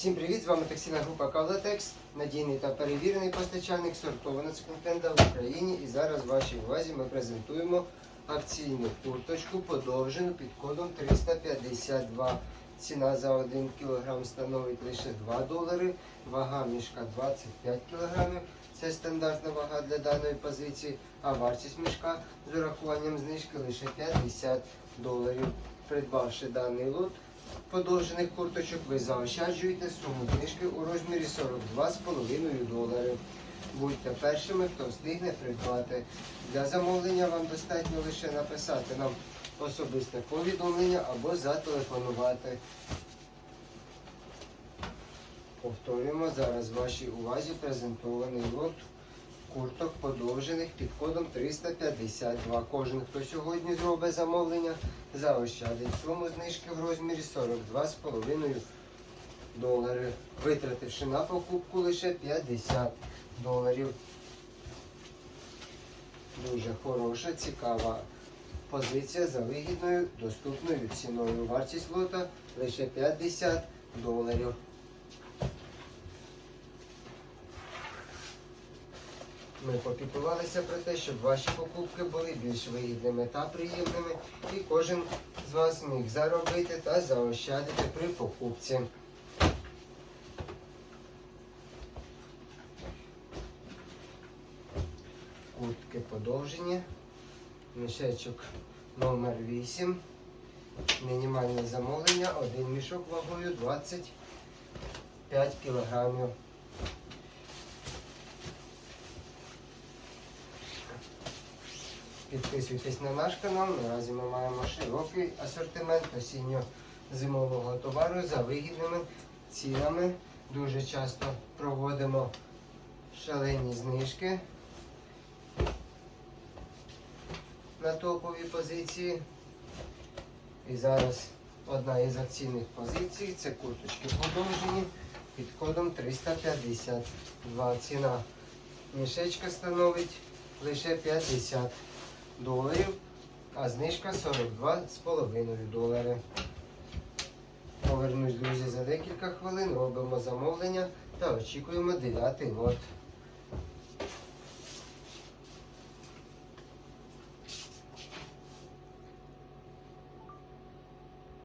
Всім привіт! З вами текстильна група Кавлатекс, надійний та перевірений постачальник сортованого секонд-хенда в Україні. І зараз вашій увазі ми презентуємо акційну курточку подовжену під кодом 352. Ціна за 1 кг становить лише 2 долари, вага мішка 25 кг. Це стандартна вага для даної позиції, а вартість мішка з урахуванням знижки лише 50 доларів. Придбавши даний лот, подовжених курточок ви заощаджуєте суму знижки у розмірі 42,5 доларів. Будьте першими, хто встигне придбати. Для замовлення вам достатньо лише написати нам особисте повідомлення або зателефонувати. Повторюємо зараз вашій увазі презентований лот курток подовжених під кодом 352. Кожен, хто сьогодні зробить замовлення, заощадить суму знижки в розмірі 42,5 доларів, витративши на покупку лише 50 доларів. Дуже хороша, цікава позиція за вигідною доступною ціною. Вартість лота лише 50 доларів. Ми попіклувалися про те, щоб ваші покупки були більш вигідними та приємними, і кожен з вас міг заробити та заощадити при покупці. Куртки подовжені. Мішечок номер 8. Мінімальне замовлення. Один мішок вагою 25 кілограмів. Підписуйтесь на наш канал. Наразі ми маємо широкий асортимент осінньо-зимового товару за вигідними цінами. Дуже часто проводимо шалені знижки на топові позиції. І зараз одна із акційних позицій це курточки подовжені під кодом 352. Ціна мішечка становить лише 50 доларів, а знижка 42,5 долари. Повернусь, друзі, за декілька хвилин, робимо замовлення та очікуємо 9 лот.